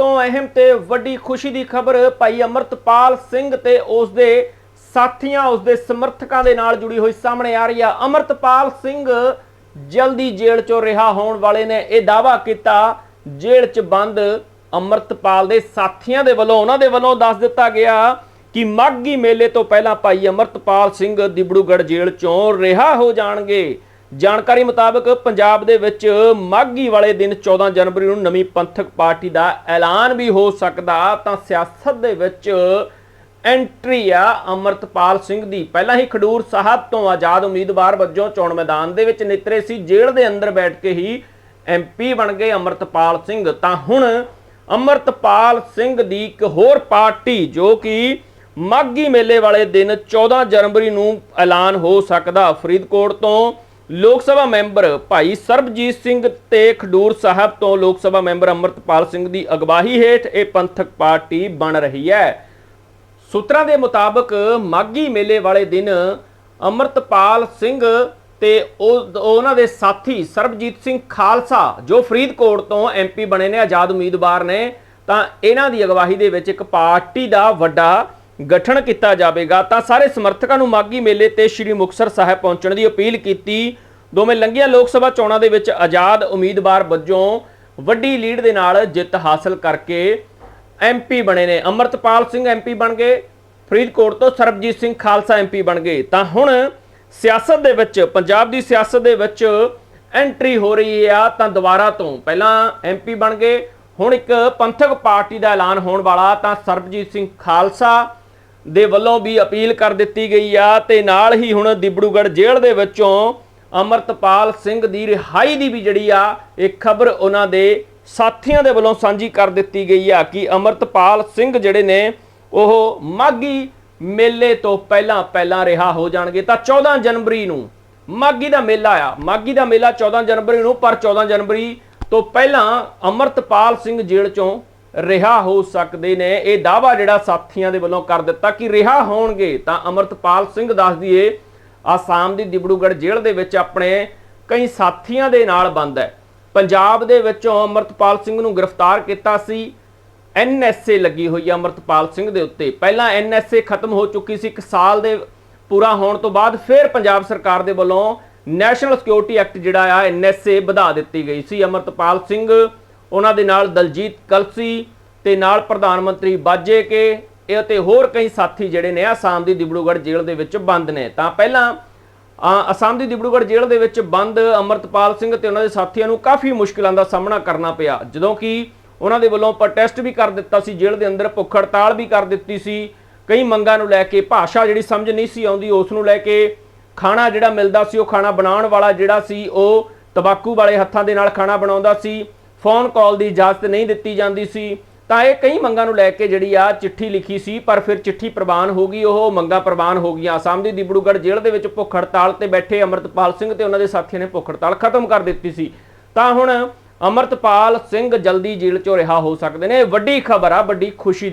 ਤੋਂ ਅਹਿਮ ਤੇ ਵੱਡੀ ਖੁਸ਼ੀ ਦੀ ਖਬਰ ਭਾਈ ਅਮਰਤਪਾਲ ਸਿੰਘ ਤੇ ਉਸ ਦੇ ਸਾਥੀਆਂ ਉਸ ਦੇ ਸਮਰਥਕਾਂ ਦੇ ਨਾਲ ਜੁੜੀ ਹੋਈ ਸਾਹਮਣੇ ਆ ਰਹੀ ਆ। ਅਮਰਤਪਾਲ ਸਿੰਘ ਜਲਦੀ ਜੇਲ੍ਹ ਚੋਂ ਰਿਹਾ ਹੋਣ ਵਾਲੇ ਨੇ ਇਹ ਦਾਵਾ ਕੀਤਾ, ਜੇਲ੍ਹ 'ਚ ਬੰਦ ਅਮਰਤਪਾਲ ਦੇ ਸਾਥੀਆਂ ਦੇ ਵੱਲੋਂ, ਉਹਨਾਂ ਦੇ ਵੱਲੋਂ ਦੱਸ ਦਿੱਤਾ ਗਿਆ ਕਿ ਮਾਘੀ ਮੇਲੇ ਤੋਂ ਪਹਿਲਾਂ ਭਾਈ ਅਮਰਤਪਾਲ ਸਿੰਘ ਦਿਬੜੂਗੜ੍ਹ ਜੇਲ੍ਹ ਚੋਂ ਰਿਹਾ ਹੋ ਜਾਣਗੇ। ਜਾਣਕਾਰੀ ਮੁਤਾਬਕ ਪੰਜਾਬ ਦੇ ਵਿੱਚ ਮਾਘੀ ਵਾਲੇ ਦਿਨ 14 ਜਨਵਰੀ ਨੂੰ ਨਵੀਂ ਪੰਥਕ ਪਾਰਟੀ ਦਾ ਐਲਾਨ ਵੀ ਹੋ ਸਕਦਾ, ਤਾਂ ਸਿਆਸਤ ਦੇ ਵਿੱਚ ਐਂਟਰੀ ਆ ਅਮਰਤਪਾਲ ਸਿੰਘ ਦੀ। ਪਹਿਲਾਂ ਹੀ ਖਡੂਰ ਸਾਹਿਬ ਤੋਂ ਆਜ਼ਾਦ ਉਮੀਦਵਾਰ ਵਜੋਂ ਚੋਣ ਮੈਦਾਨ ਦੇ ਵਿੱਚ ਨਿਤਰੇ ਸੀ, ਜੇਲ੍ਹ ਦੇ ਅੰਦਰ ਬੈਠ ਕੇ ਹੀ ਐਮਪੀ ਬਣ ਗਏ ਅਮਰਤਪਾਲ ਸਿੰਘ। ਤਾਂ ਹੁਣ ਅਮਰਤਪਾਲ ਸਿੰਘ ਦੀ ਇੱਕ ਹੋਰ ਪਾਰਟੀ, ਜੋ ਕਿ ਮਾਘੀ ਮੇਲੇ ਵਾਲੇ ਦਿਨ 14 ਜਨਵਰੀ ਨੂੰ ਐਲਾਨ ਹੋ ਸਕਦਾ, ਫਰੀਦਕੋਟ ਤੋਂ ਲੋਕ ਸਭਾ ਮੈਂਬਰ ਭਾਈ ਸਰਬਜੀਤ ਸਿੰਘ ਤੇ ਖਡੂਰ ਸਾਹਿਬ ਤੋਂ ਲੋਕ ਸਭਾ ਮੈਂਬਰ ਅਮਰਤਪਾਲ ਸਿੰਘ ਦੀ ਅਗਵਾਈ ਹੇਠ ਇਹ ਪੰਥਕ ਪਾਰਟੀ ਬਣ ਰਹੀ ਹੈ। ਸੂਤਰਾਂ ਦੇ ਮੁਤਾਬਕ ਮਾਘੀ ਮੇਲੇ ਵਾਲੇ ਦਿਨ ਅਮਰਤਪਾਲ ਸਿੰਘ ਤੇ ਉਹ ਉਹਨਾਂ ਦੇ ਸਾਥੀ ਸਰਬਜੀਤ ਸਿੰਘ ਖਾਲਸਾ ਜੋ ਫਰੀਦਕੋਟ ਤੋਂ ਐਮਪੀ ਬਣੇ ਨੇ, ਆਜ਼ਾਦ ਉਮੀਦਵਾਰ ਨੇ, ਤਾਂ ਇਹਨਾਂ ਦੀ ਅਗਵਾਈ ਦੇ ਵਿੱਚ ਇੱਕ ਪਾਰਟੀ ਦਾ ਵੱਡਾ ਗਠਨ ਕੀਤਾ ਜਾਵੇਗਾ। ਤਾਂ ਸਾਰੇ ਸਮਰਥਕਾਂ ਨੂੰ ਮਾਘੀ ਮੇਲੇ ਤੇ ਸ੍ਰੀ ਮੁਕਤਸਰ ਸਾਹਿਬ ਪਹੁੰਚਣ ਦੀ ਅਪੀਲ ਕੀਤੀ ਦੋਵੇਂ ਲੰਘੀਆਂ ਲੋਕ ਸਭਾ ਚੋਣਾਂ ਦੇ ਵਿੱਚ ਆਜ਼ਾਦ ਉਮੀਦਵਾਰ ਵਜੋਂ ਵੱਡੀ ਲੀਡ ਦੇ ਨਾਲ ਜਿੱਤ ਹਾਸਲ ਕਰਕੇ ਐਮਪੀ ਬਣੇ ਨੇ। ਅਮਰਤਪਾਲ ਸਿੰਘ ਐਮਪੀ ਬਣ ਗਏ, ਫਰੀਦਕੋਟ ਤੋਂ ਸਰਬਜੀਤ ਸਿੰਘ ਖਾਲਸਾ ਐਮਪੀ ਬਣ ਗਏ। ਤਾਂ ਹੁਣ ਸਿਆਸਤ ਦੇ ਵਿੱਚ, ਪੰਜਾਬ ਦੀ ਸਿਆਸਤ ਦੇ ਵਿੱਚ ਐਂਟਰੀ ਹੋ ਰਹੀ ਆ ਤਾਂ ਦੁਬਾਰਾ ਤੋਂ। ਪਹਿਲਾਂ ਐਮਪੀ ਬਣ ਗਏ, ਹੁਣ ਇੱਕ ਪੰਥਕ ਪਾਰਟੀ ਦਾ ਐਲਾਨ ਹੋਣ ਵਾਲਾ ਤਾਂ ਸਰਬਜੀਤ ਸਿੰਘ ਖਾਲਸਾ ਦੇ ਵੱਲੋਂ ਵੀ ਅਪੀਲ ਕਰ ਦਿੱਤੀ ਗਈ ਆ ਤੇ ਨਾਲ ਹੀ ਹੁਣ ਦਿਬੜੂਗੜ੍ਹ ਜੇਲ੍ਹ ਦੇ ਵਿੱਚੋਂ ਅਮਰਤਪਾਲ ਸਿੰਘ ਦੀ ਰਿਹਾਈ ਦੀ ਵੀ ਜਿਹੜੀ ਆ, ਇਹ ਖਬਰ ਉਹਨਾਂ ਦੇ ਸਾਥੀਆਂ ਦੇ ਵੱਲੋਂ ਸਾਂਝੀ ਕਰ ਦਿੱਤੀ ਗਈ ਆ ਕਿ ਅਮਰਤਪਾਲ ਸਿੰਘ ਜਿਹੜੇ ਨੇ, ਉਹ ਮਾਗੀ ਮੇਲੇ ਤੋਂ ਪਹਿਲਾਂ ਪਹਿਲਾਂ ਰਿਹਾ ਹੋ ਜਾਣਗੇ। ਤਾਂ 14 ਜਨਵਰੀ ਨੂੰ ਮਾਗੀ ਦਾ ਮੇਲਾ ਆ। ਮਾਗੀ ਦਾ ਮੇਲਾ 14 ਜਨਵਰੀ ਨੂੰ, ਪਰ 14 ਜਨਵਰੀ ਤੋਂ ਪਹਿਲਾਂ ਅਮਰਤਪਾਲ ਸਿੰਘ ਜੇਲ੍ਹ ਚੋਂ ਰਿਹਾ ਹੋ ਸਕਦੇ ਨੇ। ਇਹ ਦਾਵਾ ਜਿਹੜਾ ਸਾਥੀਆਂ ਦੇ ਵੱਲੋਂ ਕਰ ਦਿੱਤਾ ਕਿ ਰਿਹਾ ਹੋਣਗੇ, ਤਾਂ ਅਮਰਤਪਾਲ ਸਿੰਘ ਦੱਸ ਦਈਏ ਆਸਾਮ ਦੀ ਦਿਬੜੂਗੜ੍ਹ ਜੇਲ੍ਹ ਦੇ ਵਿੱਚ ਆਪਣੇ ਕਈ ਸਾਥੀਆਂ ਦੇ ਨਾਲ ਬੰਦ ਹੈ। ਪੰਜਾਬ ਦੇ ਵਿੱਚੋਂ ਅਮਰਤਪਾਲ ਸਿੰਘ ਨੂੰ ਗ੍ਰਿਫਤਾਰ ਕੀਤਾ ਸੀ। ਐਨਐਸਏ ਲੱਗੀ ਹੋਈ ਹੈ ਅਮਰਤਪਾਲ ਸਿੰਘ ਦੇ ਉੱਤੇ। ਪਹਿਲਾਂ ਐਨਐਸਏ ਖਤਮ ਹੋ ਚੁੱਕੀ ਸੀ 1 ਸਾਲ ਦੇ ਪੂਰਾ ਹੋਣ ਤੋਂ ਬਾਅਦ ਫਿਰ ਪੰਜਾਬ ਸਰਕਾਰ ਦੇ ਵੱਲੋਂ ਨੈਸ਼ਨਲ ਸਿਕਿਉਰਿਟੀ ਐਕਟ ਜਿਹੜਾ ਆ ਐਨਐਸਏ ਵਧਾ ਦਿੱਤੀ ਗਈ ਸੀ। ਅਮਰਤਪਾਲ ਸਿੰਘ, ਉਹਨਾਂ ਦੇ ਨਾਲ ਦਲਜੀਤ ਕਲਸੀ ਤੇ ਨਾਲ ਪ੍ਰਧਾਨ ਮੰਤਰੀ ਬਾਜੇ ਕੇ ਇਹ ਤੇ ਹੋਰ ਕਈ ਸਾਥੀ ਜਿਹੜੇ ਨੇ ਆਸਾਮ ਦੀ ਦਿਬੜੂਗੜ੍ਹ ਜੇਲ੍ਹ ਦੇ ਵਿੱਚ ਬੰਦ ਨੇ। ਤਾਂ ਪਹਿਲਾਂ ਅ, ਅਸਾਮ ਦੀ ਦਿਬੜੂਗੜ੍ਹ ਜੇਲ੍ਹ ਦੇ ਵਿੱਚ ਬੰਦ ਅਮਰਤਪਾਲ ਸਿੰਘ ਤੇ ਉਹਨਾਂ ਦੇ ਸਾਥੀਆਂ ਨੂੰ ਕਾਫੀ ਮੁਸ਼ਕਲਾਂ ਦਾ ਸਾਹਮਣਾ ਕਰਨਾ ਪਿਆ। ਜਦੋਂ ਕਿ ਉਹਨਾਂ ਦੇ ਵੱਲੋਂ ਪ੍ਰੋਟੈਸਟ ਵੀ ਕਰ ਦਿੱਤਾ ਸੀ ਜੇਲ੍ਹ ਦੇ ਅੰਦਰ ਭੁੱਖ ਹੜਤਾਲ ਵੀ ਕਰ ਦਿੱਤੀ ਸੀ। ਕਈ ਮੰਗਾਂ ਨੂੰ ਲੈ ਕੇ ਭਾਸ਼ਾ ਜਿਹੜੀ ਸਮਝ ਨਹੀਂ ਸੀ ਆਉਂਦੀ ਉਸ ਨੂੰ ਲੈ ਕੇ ਖਾਣਾ ਜਿਹੜਾ ਮਿਲਦਾ ਸੀ ਉਹ ਖਾਣਾ ਬਣਾਉਣ ਵਾਲਾ ਜਿਹੜਾ ਸੀ ਉਹ ਤਬਾਕੂ ਵਾਲੇ ਹੱਥਾਂ ਦੇ ਨਾਲ ਖਾਣਾ ਬਣਾਉਂਦਾ ਸੀ। ਫੋਨ ਕਾਲ ਦੀ ਇਜਾਜ਼ਤ ਨਹੀਂ ਦਿੱਤੀ ਜਾਂਦੀ ਸੀ। ਤਾਂ ਇਹ ਕਈ ਮੰਗਾਂ ਨੂੰ ਲੈ ਕੇ ਜਿਹੜੀ ਆ ਚਿੱਠੀ ਲਿਖੀ ਸੀ, ਪਰ ਫਿਰ ਚਿੱਠੀ ਪ੍ਰਵਾਨ ਹੋ ਗਈ, ਉਹ ਮੰਗਾਂ ਪ੍ਰਵਾਨ ਹੋ ਗਈਆਂ। ਆਸਾਮ ਦੀ ਦਿਬੜੂਗੜ੍ਹ ਜੇਲ੍ਹ ਦੇ ਵਿੱਚ ਭੁੱਖ ਹੜਤਾਲ ਤੇ ਬੈਠੇ ਅਮਰਤਪਾਲ ਸਿੰਘ ਤੇ ਉਹਨਾਂ ਦੇ ਸਾਥੀਆਂ ਨੇ ਭੁੱਖ ਹੜਤਾਲ ਖਤਮ ਕਰ ਦਿੱਤੀ ਸੀ। ਤਾਂ ਹੁਣ ਅਮਰਤਪਾਲ ਸਿੰਘ ਜਲਦੀ ਜੇਲ੍ਹ ਚੋਂ ਰਿਹਾ ਹੋ ਸਕਦੇ ਨੇ। ਵੱਡੀ ਖਬਰ ਆ, ਵੱਡੀ ਖੁਸ਼ੀ ਦੀ